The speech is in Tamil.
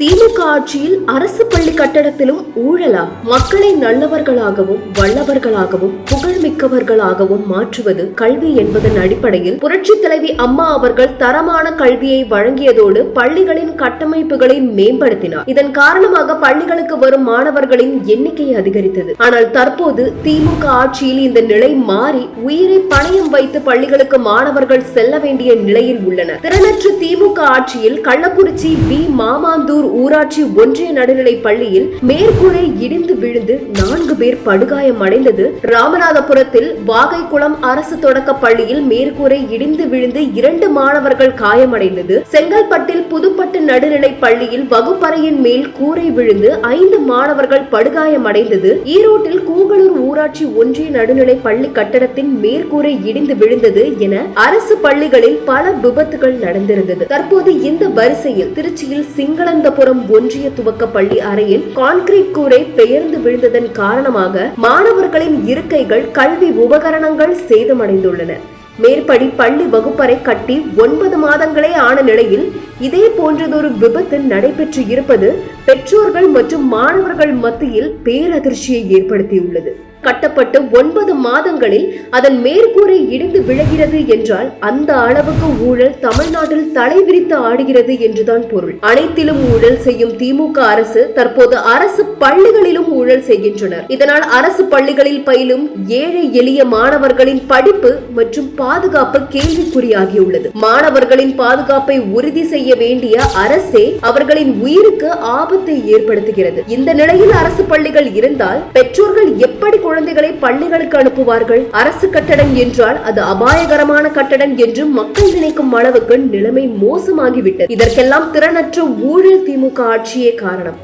திமுக ஆட்சியில் அரசு பள்ளி கட்டடத்திலும் ஊழலா? மக்களை நல்லவர்களாகவும் வல்லவர்களாகவும் புகழ்மிக்கவர்களாகவும் மாற்றுவது கல்வி என்பதன் அடிப்படையில் புரட்சி தலைவி அம்மா அவர்கள் தரமான கல்வியை வழங்கியதோடு பள்ளிகளின் கட்டமைப்புகளை மேம்படுத்தினார். இதன் காரணமாக பள்ளிகளுக்கு வரும் மாணவர்களின் எண்ணிக்கை அதிகரித்தது. ஆனால் தற்போது திமுக ஆட்சியில் இந்த நிலை மாறி உயிரை பணயம் வைத்து பள்ளிகளுக்கு மாணவர்கள் செல்ல வேண்டிய நிலையில் உள்ளனர். திறனற்ற திமுக ஆட்சியில் கள்ளக்குறிச்சி வி மாமாந்தூர் ஊராட்சி ஒன்றிய நடுநிலைப் பள்ளியில் மேற்கூரை இடிந்து விழுந்து நான்கு பேர் படுகாயம் அடைந்தது. ராமநாதபுரத்தில் வாகைக்குளம் அரசு தொடக்க பள்ளியில் மேற்கூரை இடிந்து விழுந்து இரண்டு மாணவர்கள் காயமடைந்தது. செங்கல்பட்டில் புதுப்பட்டு நடுநிலை பள்ளியில் வகுப்பறையின் மேல் கூரை விழுந்து ஐந்து மாணவர்கள் படுகாயமடைந்தது ஈரோட்டில் கூகலூர் ஊராட்சி ஒன்றிய நடுநிலை பள்ளி கட்டடத்தின் மேற்கூரை இடிந்து விழுந்தது என அரசு பள்ளிகளில் பல விபத்துகள் நடந்திருந்தது. தற்போது இந்த வரிசையில் திருச்சியில் சிங்களந்த சிங்களந்தபுரம் ஒன்றிய துவக்க பள்ளி அறையில் கான்கிரீட் கூரை பெயர்ந்து விழுந்ததன் காரணமாக மாணவர்களின் இருக்கைகள் கல்வி உபகரணங்கள் சேதமடைந்துள்ளன. மேற்படி பள்ளி வகுப்பறை கட்டி ஒன்பது மாதங்களே ஆன நிலையில் இதே போன்றதொரு விபத்து நடைபெற்று இருப்பது பெற்றோர்கள் மற்றும் மாணவர்கள் மத்தியில் பேரதிர்ச்சியை ஏற்படுத்தியுள்ளது. கட்டப்பட்டு ஒன்பது மாதங்களில் அதன் மேற்கூரை இடிந்து விழுகிறது என்றால் அந்த அளவுக்கு ஊழல் தமிழ்நாட்டில் தலைவிரித்து ஆடுகிறது என்றுதான் பொருள். அனைத்திலும் ஊழல் செய்யும் திமுக அரசு தற்போது அரசு பள்ளிகளிலும் ஊழல் செய்கின்றனர். இதனால் அரசு பள்ளிகளில் பயிலும் ஏழை எளிய மாணவர்களின் படிப்பு மற்றும் பாதுகாப்பு கேள்விக்குறியாகியுள்ளது. மாணவர்களின் பாதுகாப்பை உறுதி செய்ய வேண்டிய அரசே அவர்களின் உயிருக்கு ஆபத்தை ஏற்படுத்துகிறது. இந்த நிலையில் அரசு பள்ளிகள் இருந்தால் பெற்றோர்கள் எப்படி குழந்தைகளை பள்ளிகளுக்கு அனுப்புவார்கள். அரசு கட்டடம் என்றால் அது அபாயகரமான கட்டடம் என்று மக்கள் நினைக்கும் அளவுக்கு நிலைமை மோசமாகிவிட்டது. இதற்கெல்லாம் திறனற்ற ஊழல் திமுக ஆட்சியே காரணம்.